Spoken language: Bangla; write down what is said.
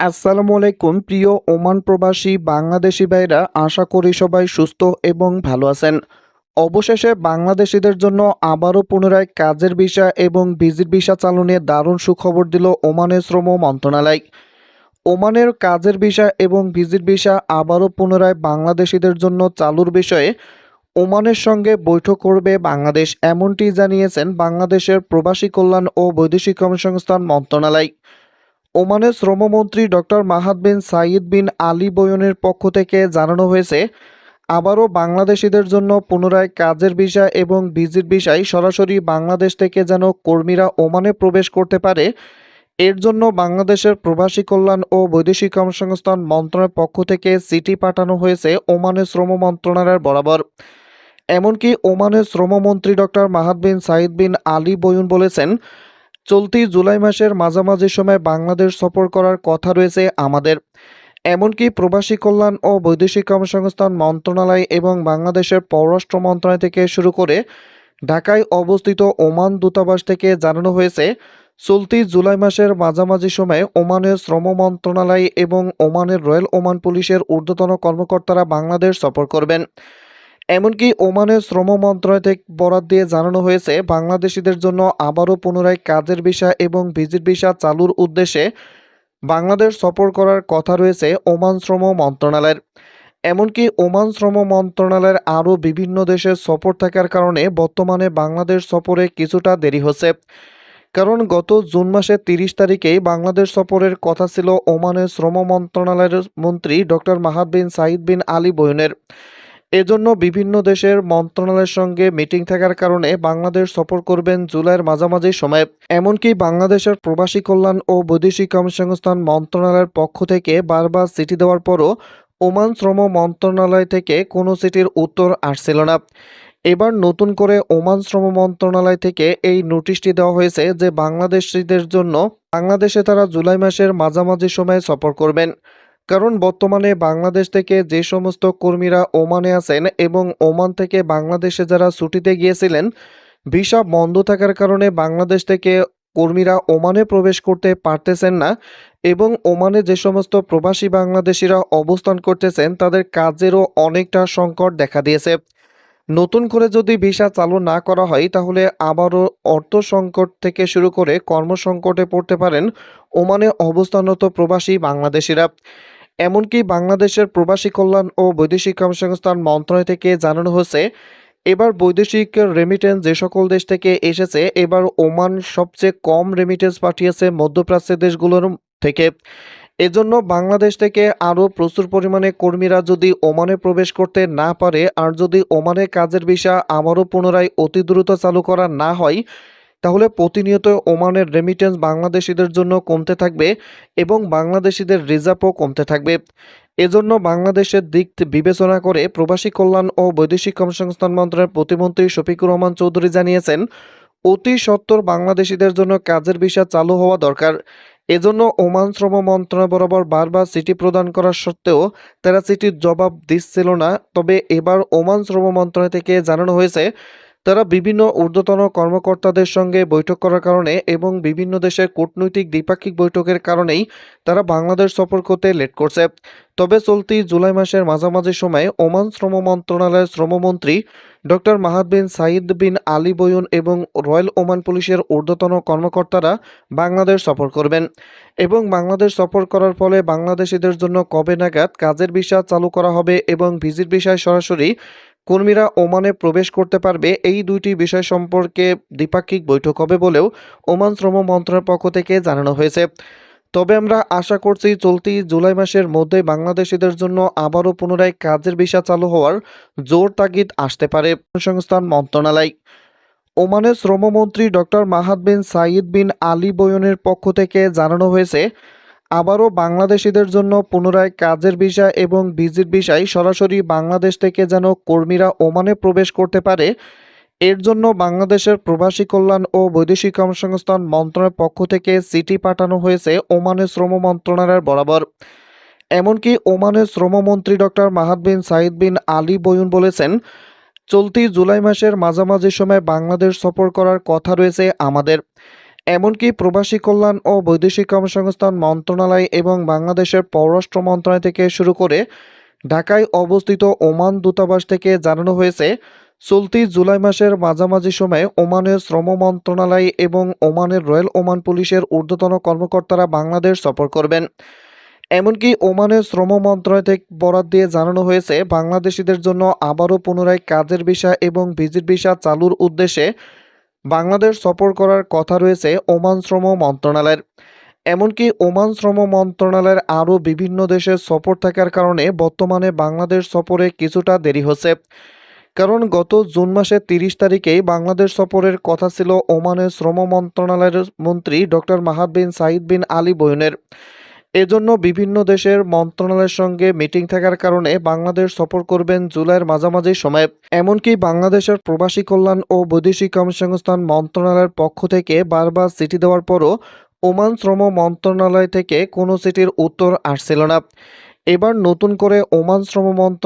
আসসালামু আলাইকুম, প্রিয় ওমান প্রবাসী বাংলাদেশি ভাইরা, আশা করি সবাই সুস্থ এবং ভালো আছেন। অবশেষে বাংলাদেশিদের জন্য আবারও পুনরায় কাজের ভিসা এবং ভিজিট ভিসা চালু নিয়ে দারুণ সুখবর দিল ওমানের শ্রম মন্ত্রণালয়। ওমানের কাজের ভিসা এবং ভিজিট ভিসা আবারও পুনরায় বাংলাদেশিদের জন্য চালুর বিষয়ে ওমানের সঙ্গে বৈঠক করবে বাংলাদেশ, এমনটি জানিয়েছেন বাংলাদেশের প্রবাসী কল্যাণ ও বৈদেশিক কর্মসংস্থান মন্ত্রণালয়। ওমানের শ্রমমন্ত্রী doctor Mahad bin Said bin Ali বয়নের পক্ষ থেকে জানানো হয়েছে, আবারও বাংলাদেশিদের জন্য পুনরায় কাজের ভিসা এবং ভিজিট ভিসায় সরাসরি বাংলাদেশ থেকে যেন কর্মীরা ওমানে প্রবেশ করতে পারে, এর জন্য বাংলাদেশের প্রবাসী কল্যাণ ও বৈদেশিক কর্মসংস্থান মন্ত্রণালয়ের পক্ষ থেকে চিঠি পাঠানো হয়েছে ওমানের শ্রম মন্ত্রণালয়ের বরাবর। এমনকি ওমানের শ্রমমন্ত্রী doctor Mahad bin Said bin Ali Baowain বলেছেন চলতি জুলাই মাসের মাঝামাঝি সময় বাংলাদেশ সফর করার কথা রয়েছে আমাদের। এমনকি প্রবাসী কল্যাণ ও বৈদেশিক কর্মসংস্থান মন্ত্রণালয় এবং বাংলাদেশের পররাষ্ট্র মন্ত্রণালয় থেকে শুরু করে ঢাকায় অবস্থিত ওমান দূতাবাস থেকে জানানো হয়েছে, চলতি জুলাই মাসের মাঝামাঝি সময়ে ওমানের শ্রম মন্ত্রণালয় এবং ওমানের রয়্যাল ওমান পুলিশের ঊর্ধ্বতন কর্মকর্তারা বাংলাদেশ সফর করবেন। এমনকি ওমানের শ্রম মন্ত্রণালয় থেকে বরাদ দিয়ে জানানো হয়েছে, বাংলাদেশিদের জন্য আবারও পুনরায় কাজের ভিসা এবং ভিজিট ভিসা চালুর উদ্দেশ্যে বাংলাদেশ সফর করার কথা রয়েছে ওমান শ্রম মন্ত্রণালয়ের। এমনকি ওমান শ্রম মন্ত্রণালয়ের আরও বিভিন্ন দেশে সফর থাকার কারণে বর্তমানে বাংলাদেশ সফরে কিছুটা দেরি হচ্ছে। কারণ গত জুন মাসের তিরিশ তারিখেই বাংলাদেশ সফরের কথা ছিল ওমানের শ্রম মন্ত্রণালয়ের মন্ত্রী doctor Mahad bin Said bin Ali বয়নের। এজন্য বিভিন্ন দেশের মন্ত্রণালয়ের সঙ্গে মিটিং থাকার কারণে বাংলাদেশ সফর করবেন জুলাইয়ের মাঝামাঝি সময়ে। এমনকি বাংলাদেশের প্রবাসী কল্যাণ ও বৈদেশিক কর্মসংস্থান মন্ত্রণালয়ের পক্ষ থেকে বারবার চিঠি দেওয়ার পরও ওমান শ্রম মন্ত্রণালয় থেকে কোনো চিঠির উত্তর আসছিল না। এবার নতুন করে ওমান শ্রম মন্ত্রণালয় থেকে এই নোটিশটি দেওয়া হয়েছে যে বাংলাদেশিদের জন্য বাংলাদেশে তারা জুলাই মাসের মাঝামাঝি সময়ে সফর করবেন। কারণ বর্তমানে বাংলাদেশ থেকে যে সমস্ত কর্মীরা ওমানে আছেন এবং ওমান থেকে বাংলাদেশে যারা ছুটিতে গিয়েছিলেন, ভিসা বন্ধ থাকার কারণে বাংলাদেশ থেকে কর্মীরা ওমানে প্রবেশ করতে পারতেছেন না এবং ওমানে যে সমস্ত প্রবাসী বাংলাদেশিরা অবস্থান করতেছেন, তাদের কাজেরও অনেকটা সংকট দেখা দিয়েছে। নতুন করে যদি ভিসা চালু না করা হয়, তাহলে আবারও অর্থ সংকট থেকে শুরু করে কর্মসংকটে পড়তে পারেন ওমানে অবস্থানরত প্রবাসী বাংলাদেশিরা। এমনকি বাংলাদেশের প্রবাসী কল্যাণ ও বৈদেশিক কর্মসংস্থান মন্ত্রণালয় থেকে জানানো হয়েছে, এবার বৈদেশিক রেমিটেন্স যে সকল দেশ থেকে এসেছে, এবার ওমান সবচেয়ে কম রেমিটেন্স পাঠিয়েছে মধ্যপ্রাচ্যের দেশগুলোর থেকে। এজন্য বাংলাদেশ থেকে আরও প্রচুর পরিমাণে কর্মীরা যদি ওমানে প্রবেশ করতে না পারে, আর যদি ওমানে কাজের বিষয় আবারও পুনরায় অতি দ্রুত চালু করা না হয় তাহলে প্রতিনিয়ত ওমানের রেমিটেন্স বাংলাদেশিদের জন্য কমতে থাকবে এবং বাংলাদেশিদের রিজার্ভও কমতে থাকবে। এজন্য বাংলাদেশের দিক বিবেচনা করে প্রবাসী কল্যাণ ও বৈদেশিক কর্মসংস্থান মন্ত্রণালয়ের প্রতিমন্ত্রী শফিকুর রহমান চৌধুরী জানিয়েছেন, অতি সত্বর বাংলাদেশিদের জন্য কাজের বিষয় চালু হওয়া দরকার। এজন্য ওমান শ্রম মন্ত্রণালয় বরাবর বারবার চিঠি প্রদান করা সত্ত্বেও তারা চিঠির জবাব দিচ্ছিল না। তবে এবার ওমান শ্রম মন্ত্রণালয় থেকে জানানো হয়েছে তারা বিভিন্ন ঊর্ধ্বতন কর্মকর্তাদের সঙ্গে বৈঠক করার কারণে এবং বিভিন্ন দেশের কূটনৈতিক দ্বিপাক্ষিক বৈঠকের কারণেই তারা বাংলাদেশ সফর করতে লেট করছে। তবে চলতি জুলাই মাসের মাঝামাঝি সময়ে ওমান শ্রম মন্ত্রণালয়ের শ্রমমন্ত্রী doctor Mahad bin Said bin Ali Baowain এবং রয়্যাল ওমান পুলিশের ঊর্ধ্বতন কর্মকর্তারা বাংলাদেশ সফর করবেন এবং বাংলাদেশ সফর করার ফলে বাংলাদেশিদের জন্য কবে নাগাদ কাজের বিষয় চালু করা হবে এবং ভিজিট ভিসায় সরাসরি কর্মীরা ওমানে প্রবেশ করতে পারবে। এই দুইটি বিষয় সম্পর্কে দ্বিপাক্ষিক বৈঠক হবে বলেও ওমান শ্রম মন্ত্রণালয়ের পক্ষ থেকে জানানো হয়েছে। তবে আমরা আশা করছি চলতি জুলাই মাসের মধ্যে বাংলাদেশিদের জন্য আবারও পুনরায় কাজের ভিসা চালু হওয়ার জোর তাগিদ আসতে পারে সংস্থান মন্ত্রণালয়। ওমানের শ্রমমন্ত্রী doctor Mahad bin Said bin Ali বয়নের পক্ষ থেকে জানানো হয়েছে আবারও বাংলাদেশিদের জন্য পুনরায় কাজের ভিসা এবং ভিজিট ভিসায় সরাসরি বাংলাদেশ থেকে যেন কর্মীরা ওমানে প্রবেশ করতে পারে, এর জন্য বাংলাদেশের প্রবাসী কল্যাণ ও বৈদেশিক কর্মসংস্থান মন্ত্রণালয়ের পক্ষ থেকে চিঠি পাঠানো হয়েছে ওমানের শ্রম মন্ত্রণালয়ের বরাবর। এমনকি ওমানের শ্রমমন্ত্রী doctor Mahad bin Said bin Ali Baowain বলেছেন, চলতি জুলাই মাসের মাঝামাঝি সময় বাংলাদেশ সফর করার কথা রয়েছে আমাদের। এমনকি প্রবাসী কল্যাণ ও বৈদেশিক কর্মসংস্থান মন্ত্রণালয় এবং বাংলাদেশের পররাষ্ট্র মন্ত্রণালয় থেকে শুরু করে ঢাকায় অবস্থিত ওমান দূতাবাস থেকে জানানো হয়েছে, চলতি জুলাই মাসের মাঝামাঝি সময়ে ওমানের শ্রম মন্ত্রণালয় এবং ওমানের রয়্যাল ওমান পুলিশের ঊর্ধ্বতন কর্মকর্তারা বাংলাদেশ সফর করবেন। এমনকি ওমানের শ্রম মন্ত্রণালয় থেকে বরাদ দিয়ে জানানো হয়েছে, বাংলাদেশিদের জন্য আবারও পুনরায় কাজের ভিসা এবং ভিজিট ভিসা চালুর উদ্দেশ্যে বাংলাদেশ সফর করার কথা রয়েছে ওমান শ্রম মন্ত্রণালয়ের। এমনকি ওমান শ্রম মন্ত্রণালয়ের আরও বিভিন্ন দেশে সফর থাকার কারণে বর্তমানে বাংলাদেশ সফরে কিছুটা দেরি হচ্ছে। কারণ গত জুন মাসের তিরিশ তারিখেই বাংলাদেশ সফরের কথা ছিল ওমানের শ্রম মন্ত্রণালয়ের মন্ত্রী doctor Mahad bin Said bin Ali বয়নের। এজন্য বিভিন্ন দেশের মন্ত্রণালয়ের সঙ্গে মিটিং থাকার কারণে বাংলাদেশ সফর করবেন জুলাইয়ের মাঝামাঝি সময়ে। এমনকি বাংলাদেশের প্রবাসী কল্যাণ ও বৈদেশিক কর্মসংস্থান মন্ত্রণালয়ের পক্ষ থেকে বারবার চিঠি দেওয়ার পরও ওমান শ্রম মন্ত্রণালয় থেকে কোনো চিঠির উত্তর আসছিল না। এবার নতুন করে ওমান শ্রম মন্ত্র